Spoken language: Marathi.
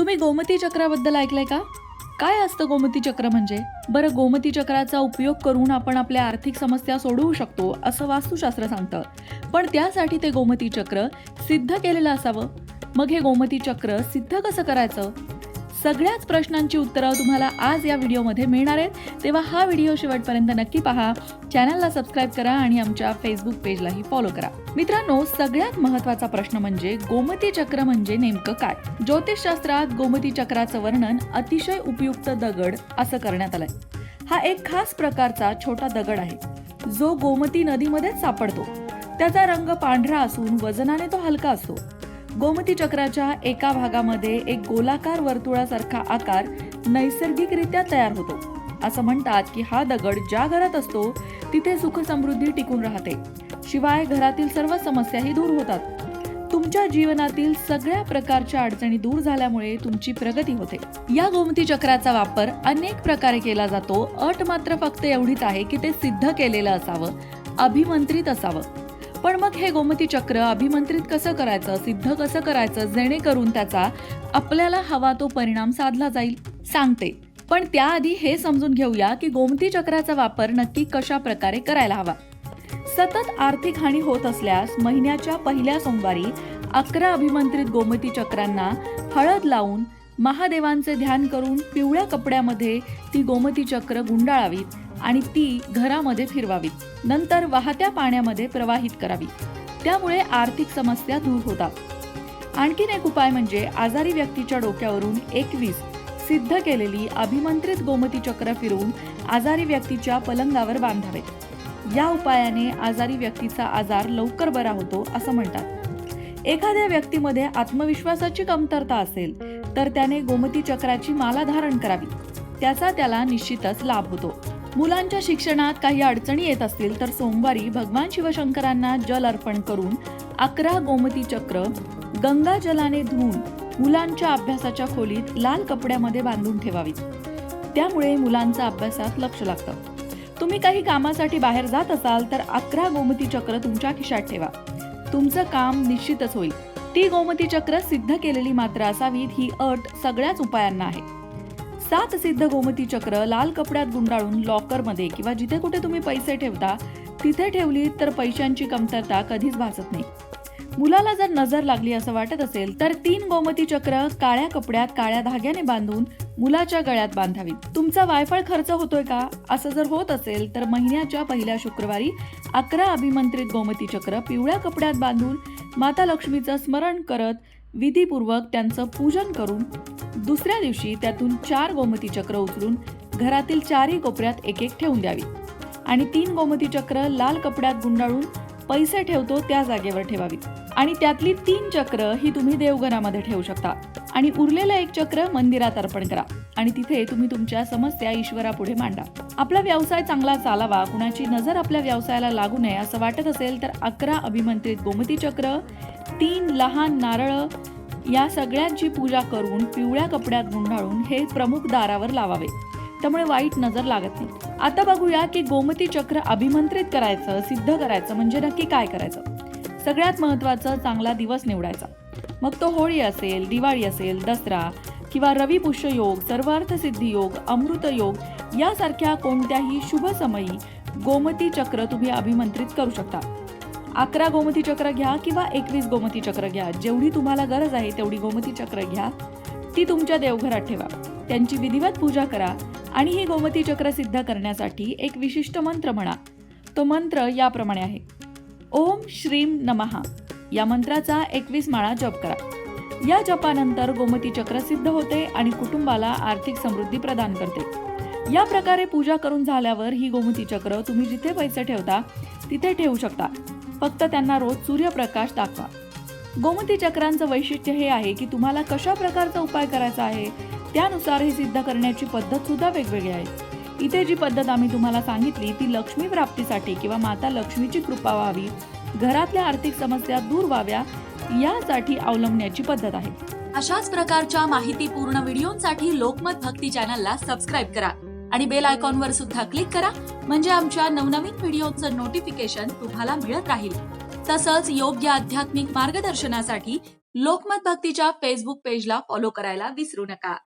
तुम्ही गोमती चक्राबद्दल ऐकलंय का? काय असतं गोमती चक्र म्हणजे? बरं गोमती चक्राचा उपयोग करून आपण आपल्या आर्थिक समस्या सोडवू शकतो असं वास्तुशास्त्र सांगतं. पण त्यासाठी ते गोमती चक्र सिद्ध केलेलं असावं. मग हे गोमती चक्र सिद्ध कसं करायचं? सगळ्याच प्रश्नांची उत्तरं तुम्हाला आज या व्हिडिओमध्ये मिळणार आहेत. तेव्हा हा व्हिडिओ शेवटपर्यंत नक्की पहा. चॅनलला सबस्क्राईब करा आणि आमच्या फेसबुक पेजलाही फॉलो करा. मित्रांनो सगळ्यात महत्त्वाचा प्रश्न म्हणजे गोमती चक्र म्हणजे नेमकं काय? ज्योतिषशास्त्रात गोमती चक्राचं वर्णन अतिशय उपयुक्त दगड असं करण्यात आलंय. हा एक खास प्रकारचा छोटा दगड आहे. जो गोमती नदीमध्येच सापडतो. त्याचा रंग पांढरा असून वजनाने तो हलका असतो. गोमती चक्राच्या एका भागामध्ये एक गोलाकार वर्तुळासारखा आकार नैसर्गिकरित्या तयार होतो. असं म्हणतात की हा दगड ज्या घरात असतो तिथे सुख समृद्धी टिकून राहते. शिवाय घरातील सर्व समस्याही दूर होतात. तुमच्या जीवनातील सगळ्या प्रकारच्या अडचणी दूर झाल्यामुळे तुमची प्रगती होते. या गोमती चक्राचा वापर अनेक प्रकारे केला जातो. अट मात्र फक्त एवढीच आहे की ते सिद्ध केलेलं असावं अभिमंत्रित असावं. पण मग हे गोमती चक्र अभिमंत्रित कसं करायचं सिद्ध कसं करायचं जेणेकरून त्याचा आपल्याला हवा तो परिणाम साधला जाईल? सांगते. पण त्याआधी हे समजून घेऊया की गोमती चक्राचा वापर नक्की कशा प्रकारे करायला हवा. सतत आर्थिक हानी होत असल्यास महिन्याच्या पहिल्या सोमवारी अकरा अभिमंत्रित गोमती चक्रांना हळद लावून महादेवांचे ध्यान करून पिवळ्या कपड्यामध्ये ती गोमती चक्र गुंडाळावीत आणि ती घरामध्ये फिरवावीत. नंतर वाहत्या पाण्यामध्ये प्रवाहित करावी. त्यामुळे आर्थिक समस्या दूर होतात. आणखीन एक उपाय म्हणजे आजारी व्यक्तीच्या डोक्यावरून एकवीस सिद्ध केलेली अभिमंत्रित गोमती चक्र फिरवून आजारी व्यक्तीच्या पलंगावर बांधावे या उपायाने आजारी व्यक्तीचा आजार लवकर बरा होतो असं म्हणतात. एखाद्या व्यक्तीमध्ये आत्मविश्वासाची कमतरता असेल तर त्याने गोमती चक्राची माला धारण करावी. त्याचा त्याला निश्चितच लाभ होतो. मुलांच्या शिक्षणात काही अडचणी येत असतील तर सोमवारी भगवान शिवशंकरांना जल अर्पण करून अकरा गोमती चक्र गंगा जलाने धुवून मुलांच्या अभ्यासाच्या खोलीत लाल कपड्यामध्ये बांधून ठेवावीत. त्यामुळे मुलांचा अभ्यासात लक्ष लागतं. तुम्ही काही कामासाठी बाहेर जात असाल तर अकरा गोमती चक्र तुमच्या खिशात ठेवा. तुमचं काम निश्चितच होईल. ती गोमती चक्र सिद्ध केलेली मात्र असावीत ही अट सगळ्याच उपायांना आहे. सात सिद्ध गोमती चक्र लाल कपड्यात गुंडाळून लॉकरमध्ये किंवा जिथे कुठे तुम्ही पैसे ठेवता तिथे ठेवली तर पैशांची कमतरता कधीच भासत नाही. मुलाला जर नजर लागली असं वाटत असेल तर तीन गोमती चक्र काळ्या कपड्यात काळ्या धाग्याने बांधून मुलाच्या गळ्यात बांधावीत तुमचा वायफळ खर्च होतोय का? असं जर होत असेल तर महिन्याच्या पहिल्या शुक्रवारी अकरा अभिमंत्रित गोमती चक्र पिवळ्या कपड्यात बांधून माता लक्ष्मीचं स्मरण करत विधीपूर्वक त्यांचं पूजन करून दुसऱ्या दिवशी त्यातून चार गोमती चक्र उचलून घरातील चारही कोपऱ्यात एक एक ठेवून द्यावी. आणि तीन गोमती चक्र लाल कपड्यात गुंडाळून पैसे ठेवतो त्या जागेवर ठेवावीत. आणि त्यातली तीन चक्र ही तुम्ही देवघरामध्ये ठेवू शकता. आणि उरलेलं एक चक्र मंदिरात अर्पण करा. आणि तिथे तुम्ही तुमच्या समस्या ईश्वरापुढे मांडा. आपला व्यवसाय चांगला चालावा कुणाची नजर आपल्या व्यवसायाला लागू नये असं वाटत असेल तर अकरा अभिमंत्रित गोमती चक्र तीन लहान नारळ या सगळ्यांची पूजा करून पिवळ्या कपड्यात गुंडाळून हे प्रमुख दारावर लावावे. त्यामुळे वाईट नजर लागत नाही. आता बघूया की गोमती चक्र अभिमंत्रित करायचं सिद्ध करायचं म्हणजे नक्की काय करायचं? सगळ्यात महत्त्वाचं चांगला दिवस निवडायचा. मग तो होळी असेल दिवाळी असेल दसरा किंवा रविपुष्य योग सर्वार्थ सिद्धी योग अमृत योग यासारख्या कोणत्याही शुभ समयी गोमती चक्र तुम्ही अभिमंत्रित करू शकता. अकरा गोमती चक्र घ्या किंवा एकवीस गोमती चक्र घ्या. जेवढी तुम्हाला गरज आहे तेवढी गोमती चक्र घ्या. ती तुमच्या देवघरात ठेवा. त्यांची विधिवत पूजा करा आणि ही गोमती चक्र सिद्ध करण्यासाठी एक विशिष्ट मंत्र म्हणा. तो मंत्र याप्रमाणे आहे. ओम श्रीम नमहा या मंत्राचा एकवीस माळा जप करा. या जपानंतर गोमती चक्र सिद्ध होते आणि कुटुंबाला आर्थिक समृद्धी प्रदान करते. या प्रकारे पूजा करून झाल्यावर ही गोमती चक्र तुम्ही जिथे पैसे ठेवता तिथे ठेवू शकता. फक्त त्यांना रोज सूर्यप्रकाश दाखवा. गोमती चक्रांचं वैशिष्ट्य हे आहे की तुम्हाला कशा प्रकारचा उपाय करायचा आहे त्यानुसार हे सिद्ध करण्याची पद्धत सुद्धा वेगवेगळी आहे. इथे जी पद्धत आम्ही तुम्हाला सांगितली ती लक्ष्मी प्राप्तीसाठी किंवा माता लक्ष्मीची कृपा व्हावी घरातल्या आर्थिक समस्या दूर व्हाव्या यासाठी अवलंबण्याची पद्धत आहे. अशाच प्रकारच्या माहितीपूर्ण व्हिडिओंसाठी लोकमत भक्ती चॅनलला सबस्क्राईब करा आणि बेल आयकॉनवर सुद्धा क्लिक करा म्हणजे आमच्या नवनवीन व्हिडिओचं नोटिफिकेशन तुम्हाला मिळत राहील. तसंच योग्य आध्यात्मिक मार्गदर्शनासाठी लोकमत भक्तीच्या फेसबुक पेजला फॉलो करायला विसरू नका.